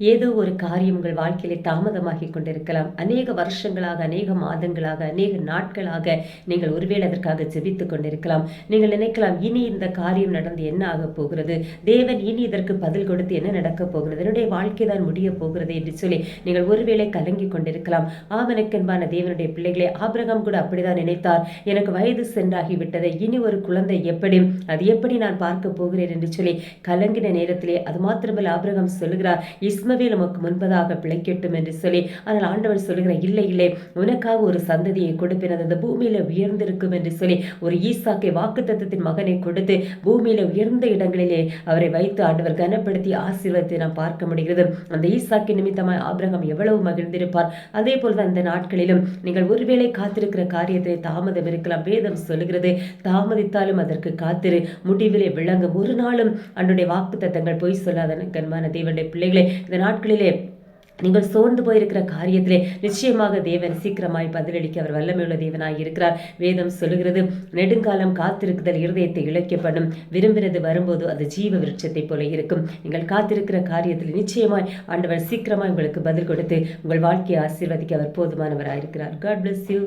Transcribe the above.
ஏதோ ஒரு காரியம் உங்கள் வாழ்க்கையிலே தாமதமாகி கொண்டிருக்கலாம். அநேக வருஷங்களாக அநேக மாதங்களாக அநேக நாட்களாக நீங்கள் ஒருவேளை அதற்காக ஜெபித்து கொண்டிருக்கலாம். நீங்கள் நினைக்கலாம் இனி இந்த காரியம் நடந்து என்ன ஆகப் போகிறது? தேவன் இனி இதற்கு பதில் கொடுத்து என்ன நடக்கப் போகிறது? என்னுடைய வாழ்க்கை தான் முடிய போகிறது என்று சொல்லி நீங்கள் ஒருவேளை கலங்கி கொண்டிருக்கலாம். ஆமனுக்கென்பான தேவனுடைய பிள்ளைகளே ஆபிரகாம் கூட அப்படிதான் நினைத்தார். எனக்கு வயது சென்றாகி விட்டதை இனி ஒரு குழந்தை எப்படி? அது எப்படி நான் பார்க்க போகிறேன் என்று சொல்லி கலங்கின நேரத்திலே அது மாத்திரமல்ல ஆபிரகாம் சொல்லுகிறார் இஸ்மவேல் உமக்கு முன்பதாக பிழைக்கட்டும் என்று சொல்லி ஆனால் ஆண்டவர் சொல்லுகிறார் இல்லை இல்லை உனக்காக ஒரு சந்ததியை கொடுப்பேன் அது அந்த பூமியில உயர்ந்திருக்கும் என்று சொல்லி ஒரு ஈசாக்கை வாக்குத்தத்தத்தின் மகனை கொடுத்து பூமியில உயர்ந்த இடங்களிலே அவரை வைத்து ஆண்டவர் கனப்படுத்தி ஆசீர்வாதத்தை நாம் பார்க்க முடிகிறது. அந்த ஈசாக்கி நிமித்தமாய் ஆபிரகம் எவ்வளவு மகிழ்ந்திருப்பார். அதே போல்தான் இந்த நாட்களிலும் நீங்கள் ஒருவேளை காத்திருக்கிற காரியத்தை தாமதம் இருக்கலாம். வேதம் சொல்லுகிறது தாமதித்தாலும் அதற்கு காத்திரு. முடிவிலே விளங்கும். ஒரு நாளும் அன்றைய வாக்கு தத்தங்கள் பொய் சொல்லாத கண்மான தேவனுடைய பிள்ளைகளை இந்த நாட்களிலே நீங்கள் சோர்ந்து போயிருக்கிற காரியத்திலே நிச்சயமாக தேவன் சீக்கிரமாய் பதிலளிக்க அவர் வல்லமையுள்ள தேவனாய் இருக்கிறார். வேதம் சொல்லுகிறது நெடுங்காலம் காத்திருக்குதல் இருதயத்தை இழைக்கப்படும் விரும்பினது வரும்போது அது ஜீவ விருட்சத்தை போல இருக்கும். நீங்கள் காத்திருக்கிற காரியத்தில் நிச்சயமாய் ஆண்டவர் சீக்கிரமாய் உங்களுக்கு பதில் கொடுத்து உங்கள் வாழ்க்கையை ஆசீர்வதிக்க அவர் போதுமானவராயிருக்கிறார். God bless you